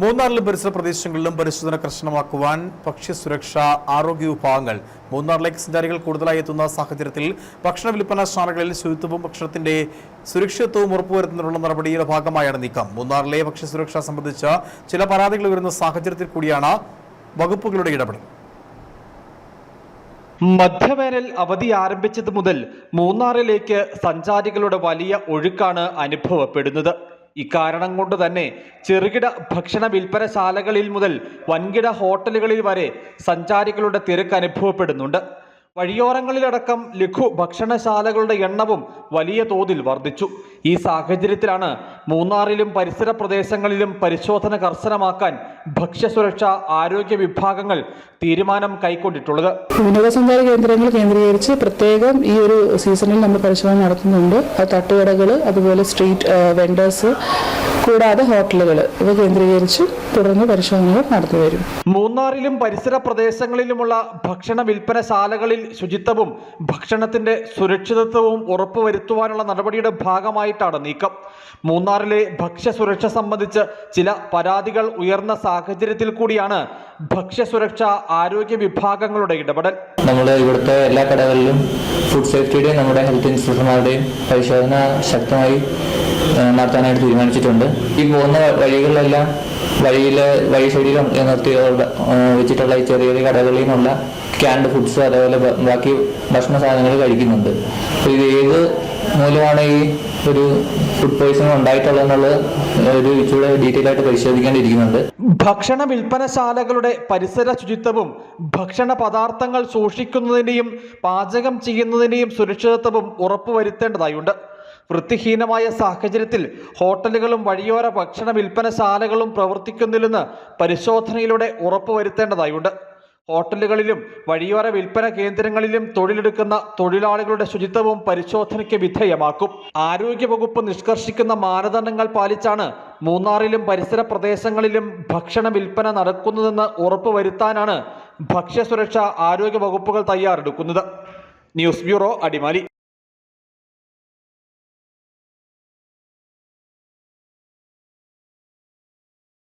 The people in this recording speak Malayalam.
മൂന്നാറിലും പരിസര പ്രദേശങ്ങളിലും പരിശോധന കർശനമാക്കുവാൻ ഭക്ഷ്യസുരക്ഷ ആരോഗ്യ വിഭാഗങ്ങൾ മൂന്നാറിലേക്ക് സഞ്ചാരികൾ കൂടുതലായി എത്തുന്ന സാഹചര്യത്തിൽ ഭക്ഷണ വിൽപ്പനശാലകളിൽ ശുചിത്വവും ഭക്ഷണത്തിന്റെ സുരക്ഷിതത്വവും ഉറപ്പുവരുത്തുന്നതിനുള്ള നടപടിയുടെ ഭാഗമായാണ് നീക്കം. മൂന്നാറിലെ ഭക്ഷ്യസുരക്ഷ സംബന്ധിച്ച ചില പരാതികൾ വരുന്ന സാഹചര്യത്തിൽ കൂടിയാണ് വകുപ്പുകളുടെ ഇടപെടൽ. മധ്യവേനൽ അവധി ആരംഭിച്ചത് മുതൽ മൂന്നാറിലേക്ക് സഞ്ചാരികളുടെ വലിയ ഒഴുക്കാണ് അനുഭവപ്പെടുന്നത്. ഇക്കാരണം കൊണ്ട് തന്നെ ചെറുകിട ഭക്ഷണ വിൽപ്പനശാലകളിൽ മുതൽ വൻകിട ഹോട്ടലുകളിൽ വരെ സഞ്ചാരികളുടെ തിരക്ക് അനുഭവപ്പെടുന്നുണ്ട്. വഴിയോരങ്ങളിലടക്കം ലഘു ഭക്ഷണശാലകളുടെ എണ്ണവും വലിയ തോതിൽ വർദ്ധിച്ചു. ഈ സാഹചര്യത്തിലാണ് മൂന്നാറിലും പരിസര പ്രദേശങ്ങളിലും പരിശോധന കർശനമാക്കാൻ ഭക്ഷ്യസുരക്ഷ ആരോഗ്യ വിഭാഗങ്ങൾ തീരുമാനം കൈക്കൊണ്ടിട്ടുള്ളത്. വിനോദസഞ്ചാര കേന്ദ്രങ്ങൾ കേന്ദ്രീകരിച്ച് പ്രത്യേകം ഈ ഒരു സീസണിൽ നമ്മൾ പരിശോധന നടത്തുന്നുണ്ട്. തട്ടുകടകൾ അതുപോലെ സ്ട്രീറ്റ് വെൻഡേഴ്സ് കൂടാതെ ഹോട്ടലുകൾ ഇവ കേന്ദ്രീകരിച്ച് തുടർന്ന് പരിശോധനകൾ നടത്തി വരും. മൂന്നാറിലും പരിസര പ്രദേശങ്ങളിലുമുള്ള ഭക്ഷണ വിൽപ്പനശാലകളിൽ ശുചിത്വവും ഭക്ഷണത്തിന്റെ സുരക്ഷിതത്വവും ഉറപ്പുവരുത്തുവാനുള്ള നടപടിയുടെ ഭാഗമായിട്ടാണ് നീക്കം. മൂന്നാറിലെ ഭക്ഷ്യസുരക്ഷ സംബന്ധിച്ച് ചില പരാതികൾ ഉയർന്ന സാഹചര്യത്തിൽ കൂടിയാണ് ഭക്ഷ്യസുരക്ഷ ആരോഗ്യ വിഭാഗങ്ങളുടെ ഇടപെടൽ. നമ്മുടെ ഇവിടുത്തെ എല്ലാ കടകളിലും ഫുഡ് സേഫ്റ്റിയുടെയും നമ്മുടെ ഹെൽത്ത് ഇൻസ്പെക്ടർമാരുടെയും പരിശോധന ശക്തമായി നടത്താനായിട്ട് തീരുമാനിച്ചിട്ടുണ്ട്. ഈ പോകുന്ന വഴികളിലെല്ലാം വഴിയിൽ വഴി ശരീരം നിർത്തി വെച്ചിട്ടുള്ള ഈ ചെറിയ ചെറിയ കടകളിൽ നിന്നുള്ള ക്യാൻഡ് ഫുഡ്സ് അതേപോലെ ബാക്കി ഭക്ഷണ സാധനങ്ങൾ കഴിക്കുന്നുണ്ട്. അപ്പോൾ ഇത് ഏത് മൂലമാണ് ഈ ഒരു ഫുഡ് പോയിസൺ ഉണ്ടായിട്ടുള്ളതെന്നുള്ളത് ഒരു ഇച്ചിരി ഡീറ്റെയിൽ ആയിട്ട് പരിശോധിക്കേണ്ടിയിരിക്കുന്നുണ്ട്. ഭക്ഷണ വിൽപ്പനശാലകളുടെ പരിസര ശുചിത്വവും ഭക്ഷണ പദാർത്ഥങ്ങൾ സൂക്ഷിക്കുന്നതിന്റെയും പാചകം ചെയ്യുന്നതിന്റെയും സുരക്ഷിതത്വവും ഉറപ്പുവരുത്തേണ്ടതായുണ്ട്. വൃത്തിഹീനമായ സാഹചര്യത്തിൽ ഹോട്ടലുകളും വഴിയോര ഭക്ഷണ വിൽപ്പനശാലകളും പ്രവർത്തിക്കുന്നില്ലെന്ന് പരിശോധനയിലൂടെ ഉറപ്പുവരുത്തേണ്ടതായുണ്ട്. ഹോട്ടലുകളിലും വഴിയോര വിൽപ്പന കേന്ദ്രങ്ങളിലും തൊഴിലെടുക്കുന്ന തൊഴിലാളികളുടെ ശുചിത്വവും പരിശോധനയ്ക്ക് വിധേയമാക്കും. ആരോഗ്യവകുപ്പ് നിഷ്കർഷിക്കുന്ന മാനദണ്ഡങ്ങൾ പാലിച്ചാണ് മൂന്നാറിലും പരിസര പ്രദേശങ്ങളിലും ഭക്ഷണ വിൽപ്പന നടക്കുന്നതെന്ന് ഉറപ്പുവരുത്താനാണ് ഭക്ഷ്യസുരക്ഷ ആരോഗ്യ വകുപ്പുകൾ തയ്യാറെടുക്കുന്നത്. News bureau Adimali.